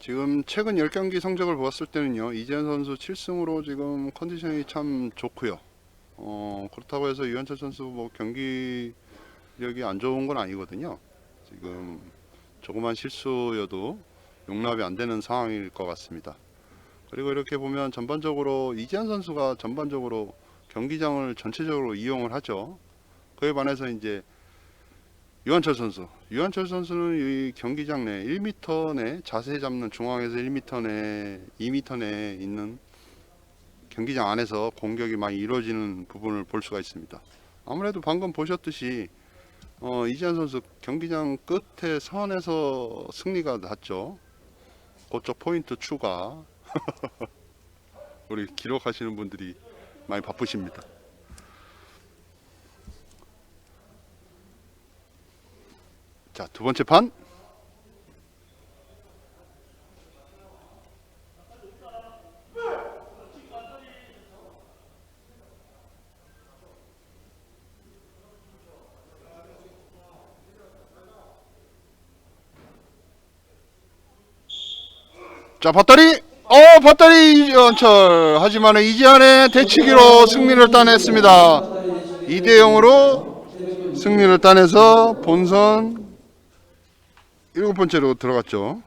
지금 최근 10경기 성적을 보았을 때는요. 이재현 선수 7승으로 지금 컨디션이 참 좋고요. 어, 그렇다고 해서 유현철 선수 뭐 경기력이 안 좋은 건 아니거든요. 지금 조그만 실수여도 용납이 안 되는 상황일 것 같습니다. 그리고 이렇게 보면 전반적으로 이재현 선수가 전반적으로 경기장을 전체적으로 이용을 하죠. 그에 반해서 이제 유한철 선수. 유한철 선수는 이 경기장 내 1m 내 자세 잡는 중앙에서 1m 내 2m 내에 있는 경기장 안에서 공격이 많이 이루어지는 부분을 볼 수가 있습니다. 아무래도 방금 보셨듯이 어, 이지한 선수 경기장 끝에 선에서 승리가 났죠. 그쪽 포인트 추가. 우리 기록하시는 분들이 많이 바쁘십니다. 자, 두 번째 판. 자, 밧다리! 어, 밧다리 이지현철. 하지만 이지현의 대치기로 승리를 따냈습니다. 2대 0으로 승리를 따내서 본선 일곱 번째로 들어갔죠.